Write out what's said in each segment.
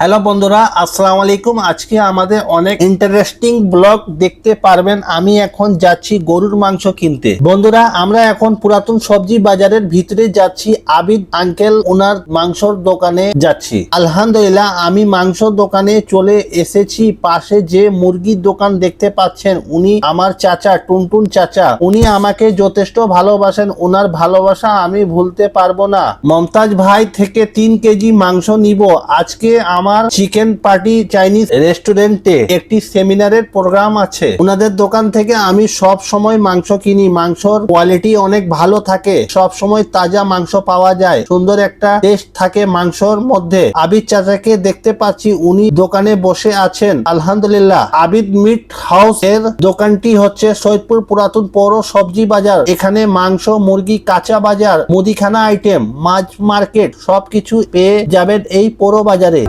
Hello বন্ধুরা, আসসালামু আলাইকুম। আজকে আমাদের অনেক ইন্টারেস্টিং ব্লগ দেখতে পারবেন। আমি এখন যাচ্ছি গরুর মাংস কিনতে। বন্ধুরা, আমরা এখন পুরাতন সবজি বাজারের ভিতরে যাচ্ছি। আবিদ আঙ্কেল ওনার মাংসর দোকানে যাচ্ছি। আলহামদুলিল্লাহ, আমি মাংস দোকানে চলে এসেছি। পাশে যে মুরগির দোকান দেখতে পাচ্ছেন, উনি আমার চাচা, টুনটুন চাচা। উনি আমাকে যথেষ্ট ভালোবাসেন। ওনার ভালোবাসা আমি ভুলতে পারব না। মমতাজ ভাই থেকে তিন কেজি মাংস নিব। আজকে আমার চিকেন পার্টি চাইনিজ রেস্টুরেন্টে একটি সেমিনারের প্রোগ্রাম আছে। ওনাদের দোকান থেকে আমি সব সময় মাংস কিনি। মাংসর কোয়ালিটি অনেক ভালো থাকে। সব সময় তাজা মাংস পাওয়া যায়। সুন্দর একটা টেস্ট থাকে মাংসর মধ্যে। আবিদ চাচাকে দেখতে পাচ্ছি, উনি দোকানে বসে আছেন। আলহামদুলিল্লাহ। আবিদ মিট হাউস এর দোকানটি হচ্ছে সৈয়দপুর পুরাতন পৌর সবজি বাজার। এখানে মাংস, মুরগি, কাঁচা বাজার, মুদিখানা আইটেম মাছ মার্কেট সবকিছু পেয়ে যাবেন এই পৌর বাজারে।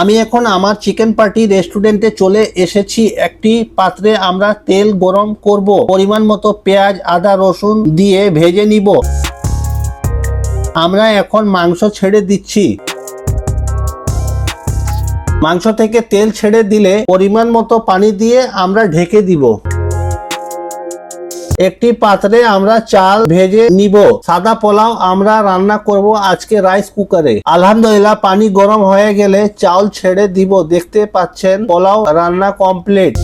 আমি এখন আমার চিকেন পার্টি রেস্টুরেন্টে চলে এসেছি। একটি পাত্রে আমরা তেল গরম করব, পরিমাণ মতো পেঁয়াজ, আদা, রসুন দিয়ে ভেজে নিব। আমরা এখন মাংস ছেড়ে দিচ্ছি। মাংস থেকে তেল ছেড়ে দিলে পরিমাণ মতো পানি দিয়ে আমরা ঢেকে দিব। একটি পাত্রে আমরা চাল ভেজে নিব। সাদা পোলাও আমরা রান্না করব আজকে রাইস কুকারে আলহামদুলিল্লাহ, পানি গরম হয়ে গেলে চাল ছেড়ে দিব। দেখতে পাচ্ছেন, পোলাও রান্না কমপ্লিট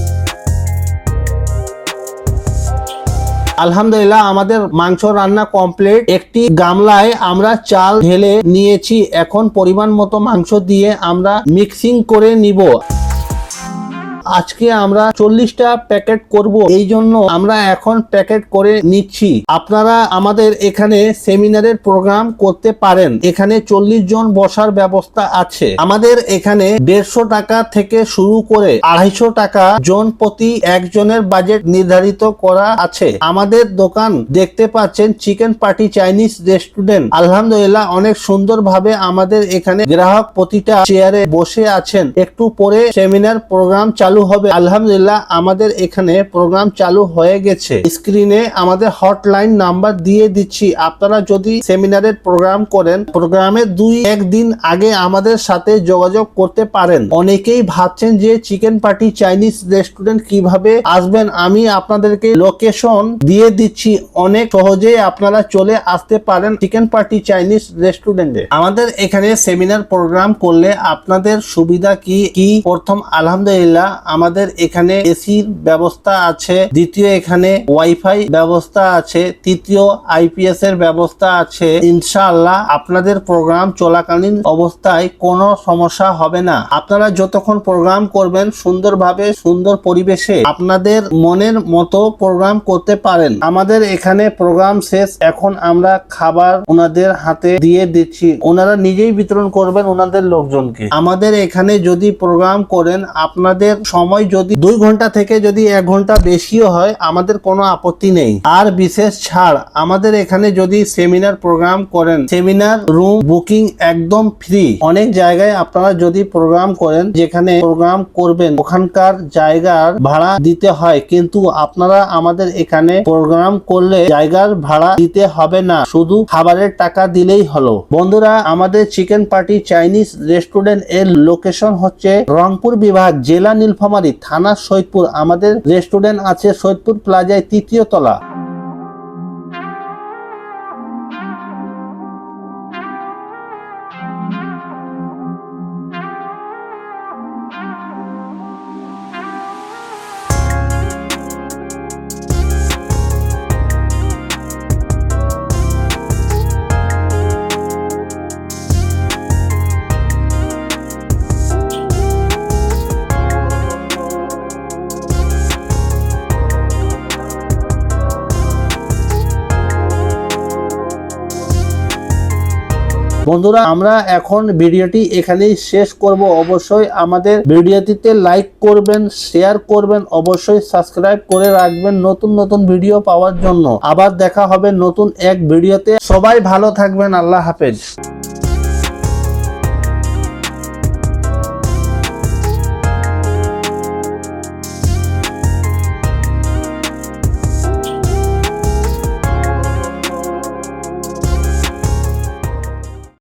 আলহামদুলিল্লাহ, আমাদের মাংস রান্না কমপ্লিট একটি গামলায় আমরা চাল ঢেলে নিয়েছি। এখন পরিমাণ মতো মাংস দিয়ে আমরা মিক্সিং করে নিব। আজকে আমরা চল্লিশটা প্যাকেট করব। এই জন্য আমরা এখন প্যাকেট করে নিচ্ছি। আপনারা আমাদের এখানে সেমিনারের প্রোগ্রাম করতে পারেন। এখানে চল্লিশ জন বসার ব্যবস্থা আছে। আমাদের এখানে দেড়শো টাকা থেকে শুরু করে আড়াইশো টাকা জন প্রতি একজনের বাজেট নির্ধারিত করা আছে। আমাদের দোকান দেখতে পাচ্ছেন চিকেন পার্টি চাইনিজ রেস্টুরেন্ট। আলহামদুলিল্লাহ অনেক সুন্দরভাবে আমাদের এখানে গ্রাহক প্রতিটা চেয়ারে বসে আছেন। একটু পরে সেমিনার প্রোগ্রাম চালু হবে। আলহামদুলিল্লাহ, আমাদের এখানে প্রোগ্রাম চালু হয়ে গেছে। স্ক্রিনে আমাদের হটলাইন নাম্বার দিয়ে দিচ্ছি। আপনারা যদি সেমিনারের প্রোগ্রাম করেন প্রোগ্রামের দুই, একদিন আগে আমাদের সাথে যোগাযোগ করতে পারেন। অনেকেই ভাবছেন যে চিকেন পার্টি চাইনিজ রেস্টুরেন্ট কীভাবে আসবেন, আমি আপনাদেরকে লোকেশন দিয়ে দিচ্ছি। অনেক সহজেই আপনারা চলে আসতে পারেন চিকেন পার্টি চাইনিজ রেস্টুরেন্টে আমাদের এখানে সেমিনার প্রোগ্রাম করলে আপনাদের সুবিধা কি? কি? প্রথম, আলহামদুলিল্লাহ আমাদের এখানে এসির ব্যবস্থা আছে, দ্বিতীয় এখানে ওয়াইফাই ব্যবস্থা আছে, তৃতীয় আইপিএস এর ব্যবস্থা আছে। ইনশাআল্লাহ আপনাদের প্রোগ্রাম চলাকালীন অবস্থায় কোনো সমস্যা হবে না। আপনারা যতক্ষণ প্রোগ্রাম করবেন সুন্দরভাবে, সুন্দর পরিবেশে আপনাদের মনের মতো প্রোগ্রাম করতে পারেন। আমাদের এখানে প্রোগ্রাম শেষ। এখন আমরা খাবার ওনাদের হাতে দিয়ে দিচ্ছি। ওনারা নিজেই বিতরণ করবেন ওনাদের লোকজনকে। আমাদের এখানে যদি প্রোগ্রাম করেন, আপনাদের সময় যদি দুই ঘণ্টা থেকে যদি এক ঘণ্টা বেশিও হয়, আমাদের কোনো আপত্তি নেই। আর বিশেষ ছাড়, আমাদের এখানে যদি সেমিনার প্রোগ্রাম করেন, সেমিনার রুম বুকিং একদম ফ্রি। অনেক জায়গায় আপনারা যদি প্রোগ্রাম করেন, যেখানে প্রোগ্রাম করবেন, ওখানকার জায়গার ভাড়া দিতে হয়। কিন্তু আপনারা আমাদের এখানে প্রোগ্রাম করলে জায়গার ভাড়া দিতে হবে না, শুধু খাবারের টাকা দিলেই হলো। বন্ধুরা, আমাদের চিকেন পার্টি চাইনিজ রেস্টুরেন্টের লোকেশন হচ্ছে রংপুর বিভাগ, জেলা নীলফামারী থানা সৈয়দপুর। আমাদের রেস্টুরেন্ট আছে সৈয়দপুর প্লাজায় তৃতীয় তলা। বন্ধুরা, আমরা এখন ভিডিওটি এখানেই শেষ করব। অবশ্যই আমাদের ভিডিওটিতে লাইক করবেন শেয়ার করবেন, অবশ্যই সাবস্ক্রাইব করে রাখবেন নতুন নতুন ভিডিও পাওয়ার জন্য। আবার দেখা হবে নতুন এক ভিডিওতে। সবাই ভালো থাকবেন, আল্লাহ হাফেজ।